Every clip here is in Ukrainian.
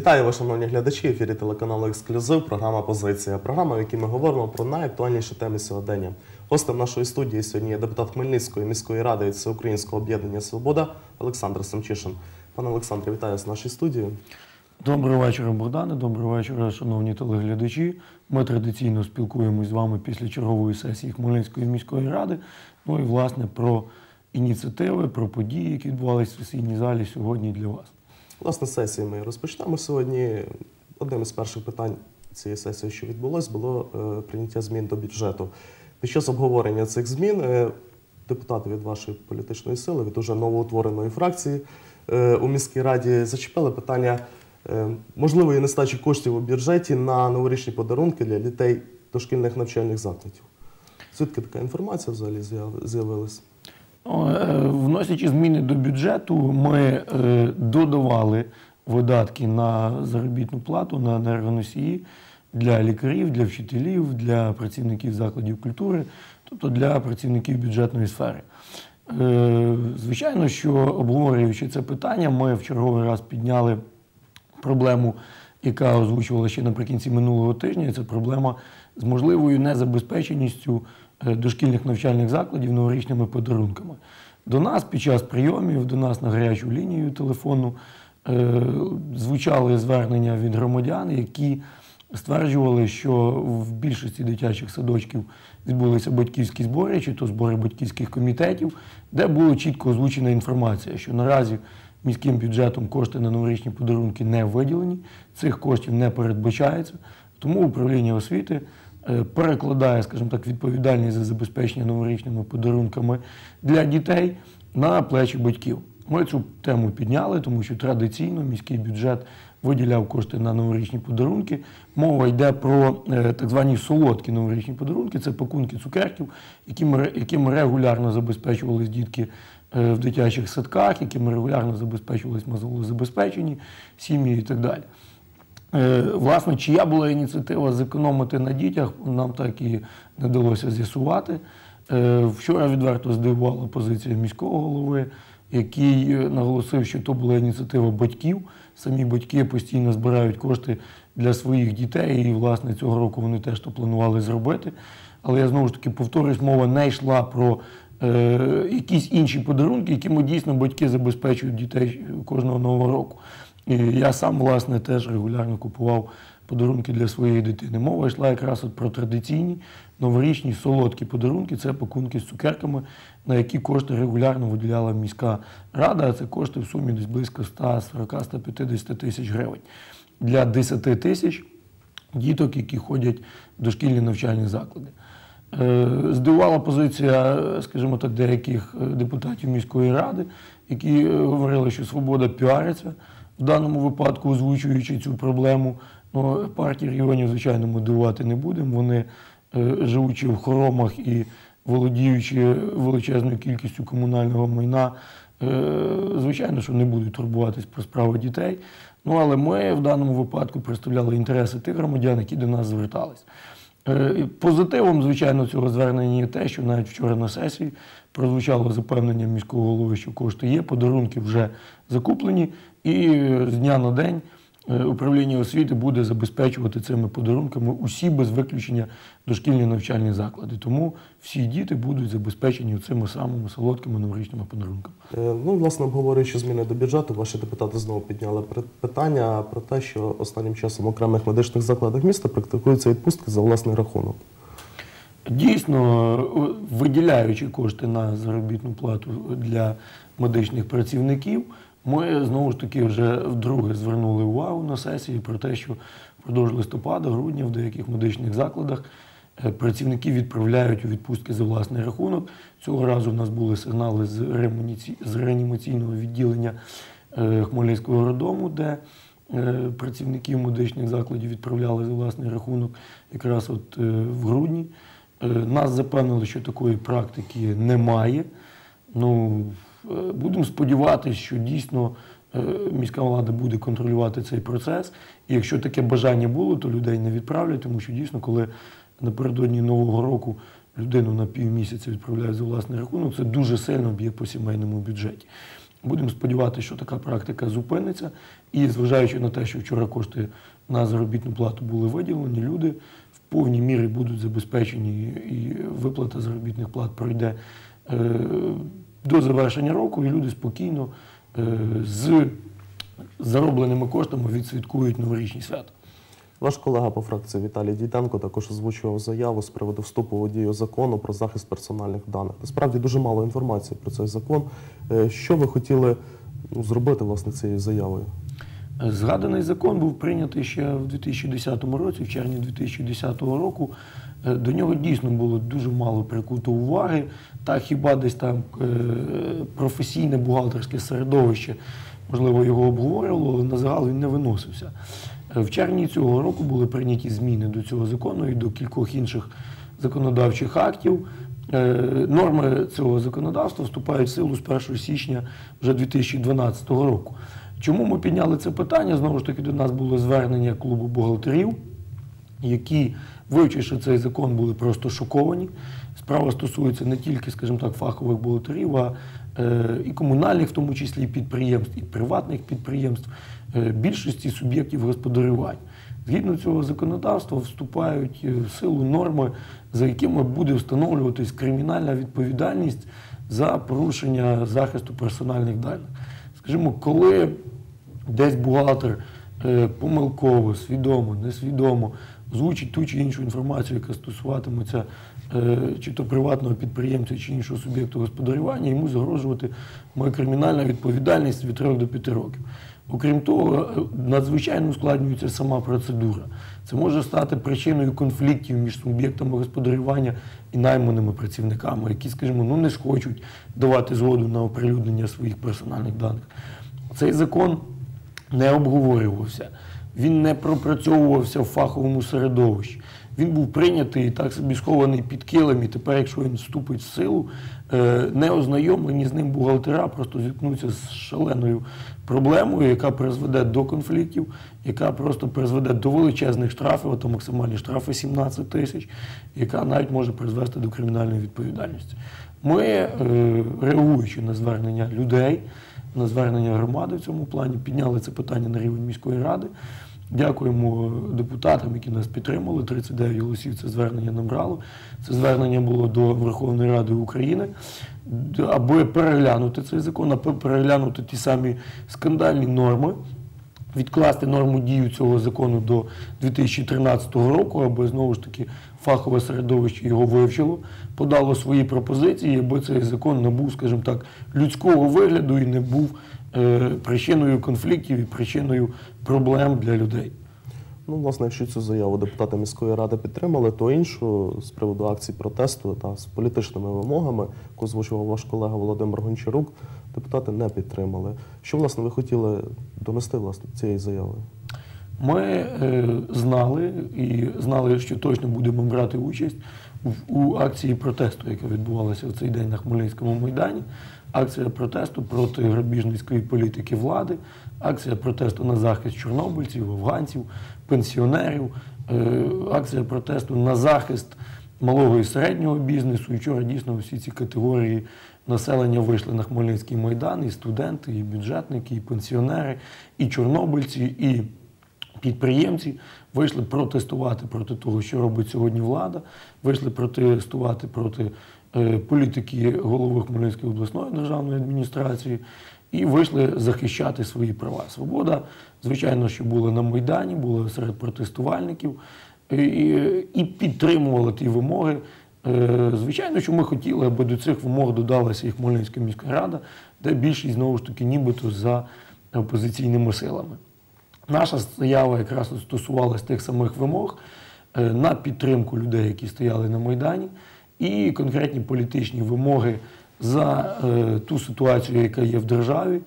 Вітаю вас, шановні глядачі. Ефірі телеканалу Ексклюзив. Програма Позиція. Програма, в якій ми говоримо про найактуальніші теми сьогодення. Гостем нашої студії сьогодні є депутат Хмельницької міської ради від Всеукраїнського об'єднання Свобода Олександр Семчишин. Пане Олександре, вітаю вас в нашій студії. Доброго вечора, Богдане. Доброго вечора, шановні телеглядачі. Ми традиційно спілкуємось з вами після чергової сесії Хмельницької міської ради. Ну і власне про ініціативи, про події, які відбувалися в сесійній залі сьогодні для вас. Власне, сесії ми розпочнемо сьогодні. Одним із перших питань цієї сесії, що відбулось, було е, прийняття змін до бюджету. Під час обговорення цих змін е, депутати від вашої політичної сили, від уже новоутвореної фракції е, у міській раді зачепили питання можливої нестачі коштів у бюджеті на новорічні подарунки для дітей дошкільних навчальних закладів. Звідки така інформація взагалі з'яв- з'явилась? Е, Вносячи зміни до бюджету, ми е, додавали видатки на заробітну плату на енергоносії для лікарів, для вчителів, для працівників закладів культури, тобто для працівників бюджетної сфери. Е, Звичайно, що обговорюючи це питання, ми в черговий раз підняли проблему, яка озвучувала ще наприкінці минулого тижня. Це проблема з можливою незабезпеченістю дошкільних навчальних закладів новорічними подарунками. До нас під час прийомів, до нас на гарячу лінію телефону е, звучали звернення від громадян, які стверджували, що в більшості дитячих садочків відбулися батьківські збори, чи то збори батьківських комітетів, де була чітко озвучена інформація, що наразі міським бюджетом кошти на новорічні подарунки не виділені, цих коштів не передбачається. Тому управління освіти е, перекладає, скажімо так, відповідальність за забезпечення новорічними подарунками для дітей на плечі батьків. Ми цю тему підняли, тому що традиційно міський бюджет виділяв кошти на новорічні подарунки. Мова йде про е, так звані солодкі новорічні подарунки, це пакунки цукерків, якими, регулярно забезпечувались дітки е, в дитячих садках, якими регулярно забезпечувались малозабезпечені сім'ї і так далі. Е, Власне, чия була ініціатива зекономити на дітях, нам так і не вдалося з'ясувати. Е, Вчора відверто здивувала позиція міського голови, який е, наголосив, що то була ініціатива батьків. Самі батьки постійно збирають кошти для своїх дітей, і, власне, цього року вони теж то планували зробити. Але я знову ж таки повторюсь, мова не йшла про е, якісь інші подарунки, якими дійсно батьки забезпечують дітей кожного нового року. І я сам, власне, теж регулярно купував подарунки для своєї дитини. Мова йшла якраз от про традиційні новорічні солодкі подарунки. Це пакунки з цукерками, на які кошти регулярно виділяла міська рада. А це кошти в сумі десь близько 140-150 тисяч гривень. Для 10 тисяч діток, які ходять в дошкільні навчальні заклади. Е, Здивувала позиція, скажімо так, деяких е, депутатів міської ради, які е, говорили, що свобода піариться в даному випадку, озвучуючи цю проблему. Ну, партії регіонів, звичайно, ми дивувати не будемо. Вони, е, живучи в хоромах і володіючи величезною кількістю комунального майна, е, звичайно, що не будуть турбуватись про справи дітей. Ну, але ми в даному випадку представляли інтереси тих громадян, які до нас звертались. Е, Позитивом, звичайно, цього звернення є те, що навіть вчора на сесії прозвучало запевнення міського голови, що кошти є, подарунки вже закуплені, і з дня на день управління освіти буде забезпечувати цими подарунками усі без виключення дошкільні навчальні заклади. Тому всі діти будуть забезпечені цими самими солодкими новорічними подарунками. Е, Ну, власне, обговорюючи зміни до бюджету, ваші депутати знову підняли питання про те, що останнім часом в окремих медичних закладах міста практикуються відпустки за власний рахунок. Дійсно, е, виділяючи кошти на заробітну плату для медичних працівників, ми знову ж таки вже вдруге звернули увагу на сесії про те, що впродовж листопада, грудня в деяких медичних закладах е, працівники відправляють у відпустки за власний рахунок. Цього разу в нас були сигнали з реанімаційного відділення е, Хмельницького роддому, де е, працівників медичних закладів відправляли за власний рахунок якраз от в грудні. Нас запевнили, що такої практики немає. Ну, будемо сподіватися, що дійсно е, міська влада буде контролювати цей процес. І якщо таке бажання було, то людей не відправлять, тому що дійсно, коли напередодні Нового року людину на півмісяця відправляють за власний рахунок, це дуже сильно б'є по сімейному бюджеті. Будемо сподіватися, що така практика зупиниться. І зважаючи на те, що вчора кошти на заробітну плату були виділені, люди в повній мірі будуть забезпечені, і виплата заробітних плат пройде е, до завершення року, і люди спокійно е, з заробленими коштами відсвяткують новорічні свята. Ваш колега по фракції Віталій Дійденко також озвучував заяву з приводу вступу у дію закону про захист персональних даних. Насправді дуже мало інформації про цей закон. Е, Що ви хотіли ну, зробити власне цією заявою? Згаданий закон був прийнятий ще в 2010 році, в червні 2010 року. Е, До нього дійсно було дуже мало прикуто уваги. Та хіба десь там е, професійне бухгалтерське середовище, можливо, його обговорювало, але на загал він не виносився. Е, В червні цього року були прийняті зміни до цього закону і до кількох інших законодавчих актів. Норми цього законодавства вступають в силу з 1 січня вже 2012 року. Чому ми підняли це питання? Знову ж таки, до нас було звернення клубу бухгалтерів, які, вивчивши цей закон, були просто шоковані. Справа стосується не тільки, скажімо так, фахових бухгалтерів, а е, і комунальних, в тому числі і підприємств, і приватних підприємств, е, більшості суб'єктів господарювань. Згідно цього законодавства вступають е, в силу норми, за якими буде встановлюватись кримінальна відповідальність за порушення захисту персональних даних. Скажімо, коли десь бухгалтер помилково, свідомо, несвідомо озвучить ту чи іншу інформацію, яка стосуватиметься е, чи то приватного підприємця, чи іншого суб'єкту господарювання, йому загрожувати має кримінальна відповідальність від 3 до 5 років. Окрім того, е, надзвичайно ускладнюється сама процедура. Це може стати причиною конфліктів між суб'єктами господарювання і найманими працівниками, які, скажімо, ну не схочуть давати згоду на оприлюднення своїх персональних даних. Цей закон не обговорювався, він не пропрацьовувався в фаховому середовищі. Він був прийнятий так собі схований під килим, і тепер, якщо він вступить в силу, е, не ознайомлені з ним бухгалтера просто зіткнуться з шаленою проблемою, яка призведе до конфліктів, яка просто призведе до величезних штрафів, а то максимальні штрафи 17 тисяч, яка навіть може призвести до кримінальної відповідальності. Ми, е, реагуючи на звернення людей, на звернення громади в цьому плані, підняли це питання на рівень міської ради. Дякуємо депутатам, які нас підтримали. 39 голосів це звернення набрало. Це звернення було до Верховної Ради України, аби переглянути цей закон, аби переглянути ті самі скандальні норми, відкласти норму дію цього закону до 2013 року, аби знову ж таки фахове середовище його вивчило, подало свої пропозиції, аби цей закон набув, скажімо так, людського вигляду і не був е, причиною конфліктів і причиною проблем для людей. Ну, власне, якщо цю заяву депутати міської ради підтримали, то іншу з приводу акцій протесту та з політичними вимогами, яку озвучував ваш колега Володимир Гончарук, депутати не підтримали. Що власне ви хотіли донести власне цією заявою? Ми е, знали і знали, що точно будемо брати участь в, у акції протесту, яка відбувалася в цей день на Хмельницькому майдані. Акція протесту проти грабіжницької політики влади, акція протесту на захист чорнобильців, афганців, пенсіонерів, е, акція протесту на захист малого і середнього бізнесу. І вчора дійсно всі ці категорії населення вийшли на Хмельницький майдан, і студенти, і бюджетники, і пенсіонери, і чорнобильці, і підприємці вийшли протестувати проти того, що робить сьогодні влада, вийшли протестувати проти е, політики голови Хмельницької обласної державної адміністрації і вийшли захищати свої права. Свобода, звичайно, що була на Майдані, була серед протестувальників і, і підтримувала ті вимоги. Е, Звичайно, що ми хотіли, аби до цих вимог додалася і Хмельницька міська рада, де більшість знову ж таки нібито за опозиційними силами. Наша заява якраз стосувалась тих самих вимог е, на підтримку людей, які стояли на Майдані, і конкретні політичні вимоги за е, ту ситуацію, яка є в державі,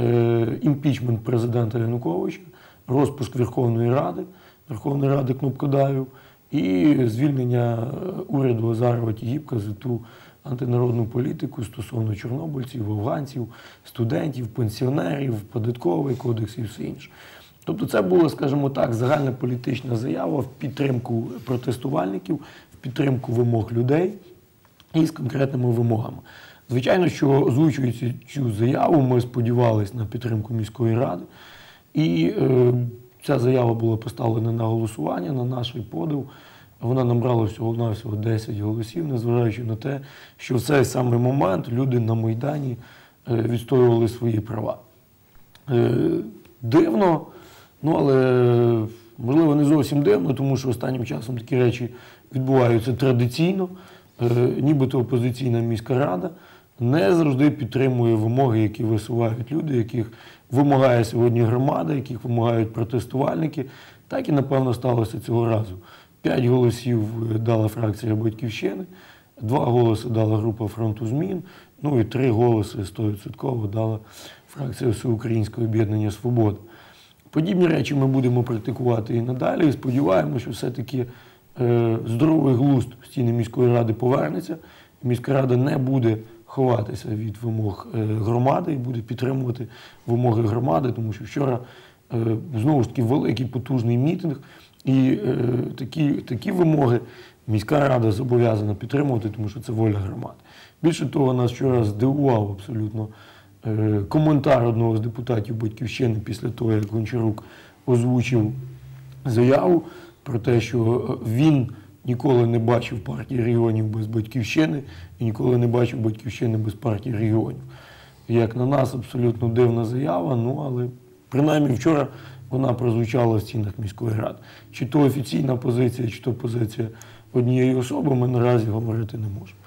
е, імпічмент президента Януковича, розпуск Верховної Ради, Верховної Ради кнопкодавів і звільнення уряду Азарова Тігіпка за ту антинародну політику стосовно чорнобильців, афганців, студентів, пенсіонерів, податковий кодекс і все інше. Тобто це була, скажімо так, загальна політична заява в підтримку протестувальників, в підтримку вимог людей і з конкретними вимогами. Звичайно, що озвучуючи цю заяву, ми сподівалися на підтримку міської ради. І е, ця заява була поставлена на голосування на наш подив. Вона набрала всього-навсього 10 голосів, незважаючи на те, що в цей самий момент люди на Майдані е, відстоювали свої права. Е, Дивно, ну але можливо не зовсім дивно, тому що останнім часом такі речі відбуваються традиційно. Е, Нібито опозиційна міська рада не завжди підтримує вимоги, які висувають люди, яких вимагає сьогодні громада, яких вимагають протестувальники. Так і напевно сталося цього разу. П'ять голосів е, дала фракція Батьківщини, два голоси дала група фронту змін, ну і три голоси 100% дала фракція Всеукраїнського об'єднання Свобода. Подібні речі ми будемо практикувати і надалі. Сподіваємося, що все-таки е, здоровий глузд стіни міської ради повернеться. Міська рада не буде ховатися від вимог е, громади і буде підтримувати вимоги громади, тому що вчора е, знову ж таки великий потужний мітинг, і такі, такі вимоги міська рада зобов'язана підтримувати, тому що це воля громади. Більше того, нас вчора здивував абсолютно коментар одного з депутатів Батьківщини після того, як Гончарук озвучив заяву про те, що е, він ніколи не бачив партії регіонів без батьківщини і ніколи не бачив батьківщини без партії регіонів. Як на нас, абсолютно дивна заява, ну але принаймні вчора вона прозвучала в стінах міської ради. Чи то офіційна позиція, чи то позиція однієї особи, ми наразі говорити не можемо.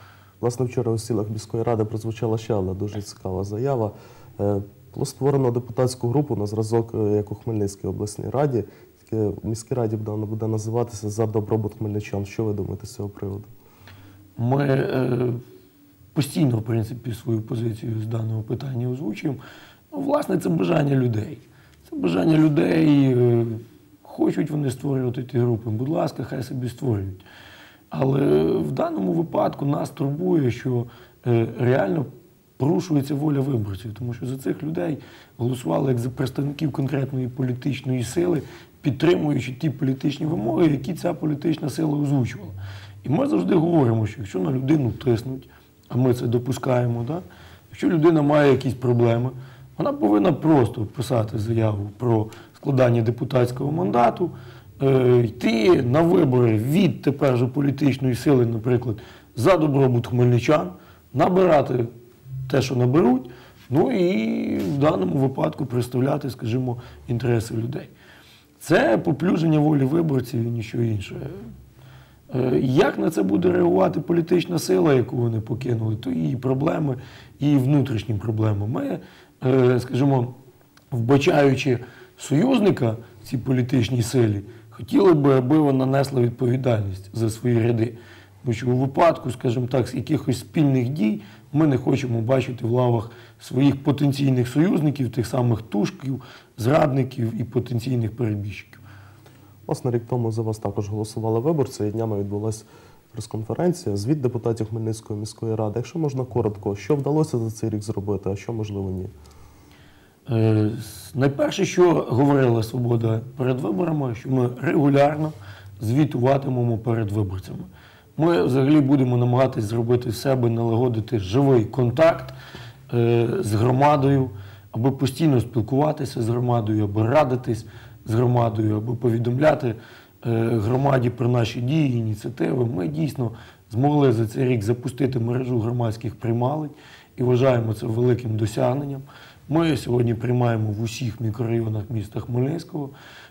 Власне, вчора у стілах міської ради прозвучала ще одна дуже цікава заява. Е, Було створено депутатську групу на зразок, е, як у Хмельницькій обласній раді. В міській раді буде називатися за добробут хмельничан. Що ви думаєте з цього приводу? Ми е, постійно, в принципі, свою позицію з даного питання озвучуємо. Ну, власне, це бажання людей. Це бажання людей. Хочуть вони створювати ті групи. Будь ласка, хай собі створюють. Але в даному випадку нас турбує, що е, реально порушується воля виборців, тому що за цих людей голосували як за представників конкретної політичної сили, підтримуючи ті політичні вимоги, які ця політична сила озвучувала. І ми завжди говоримо, що якщо на людину тиснуть, а ми це допускаємо, да? якщо людина має якісь проблеми, вона повинна просто писати заяву про складання депутатського мандату, йти на вибори від тепер же політичної сили, наприклад, за добробут хмельничан, набирати те, що наберуть, ну і в даному випадку представляти, скажімо, інтереси людей. Це поплюження волі виборців і нічого іншого. Е, Як на це буде реагувати політична сила, яку вони покинули, то її проблеми, і внутрішні проблеми. Ми, е, скажімо, вбачаючи союзника цій політичній силі, хотіли би, аби вона несла відповідальність за свої ряди. Тому що у випадку, скажімо так, з якихось спільних дій ми не хочемо бачити в лавах своїх потенційних союзників, тих самих тушків, зрадників і потенційних перебіжчиків. Власне, рік тому за вас також голосували виборці, і днями відбулася прес-конференція, звіт депутатів Хмельницької міської ради. Якщо можна коротко, що вдалося за цей рік зробити, а що можливо ні? Е, Найперше, що говорила Свобода перед виборами, що ми регулярно звітуватимемо перед виборцями. Ми взагалі будемо намагатись зробити з себе, налагодити живий контакт е, з громадою, аби постійно спілкуватися з громадою, аби радитись з громадою, аби повідомляти е, громаді про наші дії, ініціативи. Ми дійсно змогли за цей рік запустити мережу громадських приймалень і вважаємо це великим досягненням. Ми сьогодні приймаємо в усіх мікрорайонах міста Хмельницького,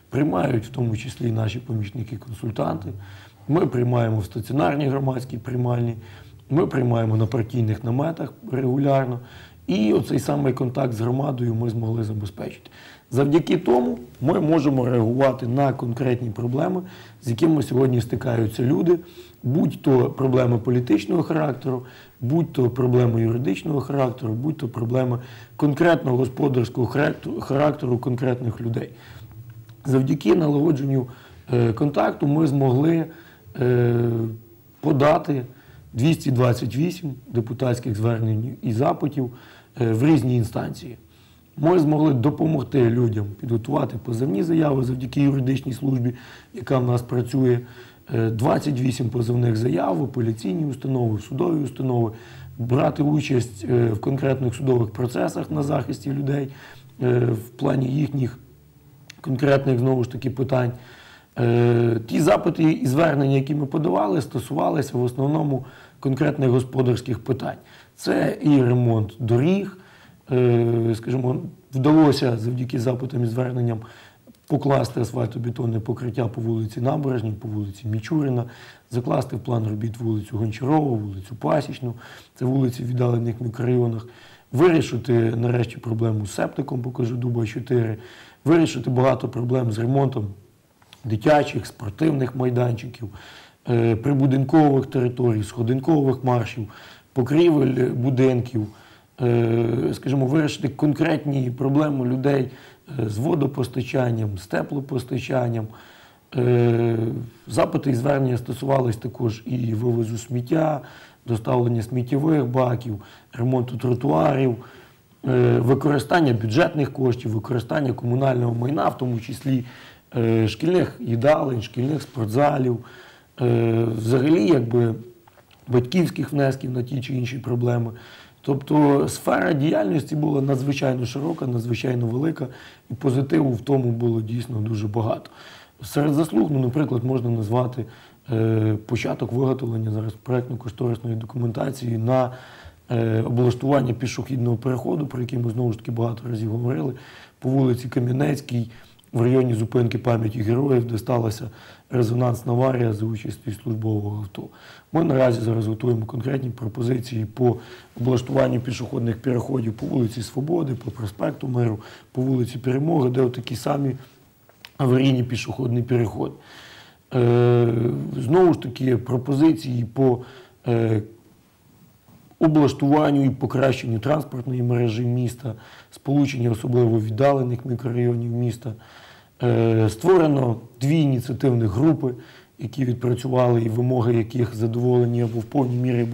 приймають в тому числі і наші помічники-консультанти. Ми приймаємо в стаціонарній громадській приймальні, ми приймаємо на партійних наметах регулярно. І оцей самий контакт з громадою ми змогли забезпечити. Завдяки тому ми можемо реагувати на конкретні проблеми, з якими сьогодні стикаються люди, будь-то проблеми політичного характеру, будь-то проблеми юридичного характеру, будь-то проблеми конкретного господарського характеру- конкретних людей. Завдяки налагодженню е, контакту ми змогли е, подати 228 депутатських звернень і запитів е, в різні інстанції. Ми змогли допомогти людям підготувати позовні заяви завдяки юридичній службі, яка в нас працює. Е, 28 позовних заяв, в апеляційні установи, в судові установи. брати участь е, в конкретних судових процесах на захисті людей е, в плані їхніх конкретних знову ж таки питань. Е, Ті запити і звернення, які ми подавали, стосувалися в основному конкретних господарських питань. Це і ремонт доріг, е, скажімо, вдалося завдяки запитам і зверненням покласти асфальтобетонне покриття по вулиці Набережній, по вулиці Мічуріна, закласти в план робіт вулицю Гончарова, вулицю Пасічну, це вулиці в віддалених мікрорайонах, вирішити нарешті проблему з септиком по Кожедуба 4, вирішити багато проблем з ремонтом дитячих, спортивних майданчиків, е, прибудинкових територій, сходинкових маршів, покрівель будинків, е, скажімо, вирішити конкретні проблеми людей е, з водопостачанням, з теплопостачанням. Е, Запити і звернення стосувались також і вивозу сміття, доставлення сміттєвих баків, ремонту тротуарів, е, використання бюджетних коштів, використання комунального майна, в тому числі е, шкільних їдалень, шкільних спортзалів, е, взагалі якби батьківських внесків на ті чи інші проблеми. Тобто сфера діяльності була надзвичайно широка, надзвичайно велика, і позитиву в тому було дійсно дуже багато. Серед заслуг, ну, наприклад, можна назвати е, початок виготовлення зараз проєктно-кошторисної документації на е, облаштування пішохідного переходу, про який ми знову ж таки багато разів говорили, по вулиці Кам'янецькій, в районі зупинки пам'яті героїв, де сталася резонансна аварія за участю службового авто. Ми наразі зараз готуємо конкретні пропозиції по облаштуванню пішохідних переходів по вулиці Свободи, по проспекту Миру, по вулиці Перемоги, де такі самі аварійні пішохідний переход. Е, знову ж таки, пропозиції по е, облаштуванню і покращенню транспортної мережі міста, сполучення особливо віддалених мікрорайонів міста. Е, Створено дві ініціативні групи, які відпрацювали і вимоги яких задоволені або в повній мірі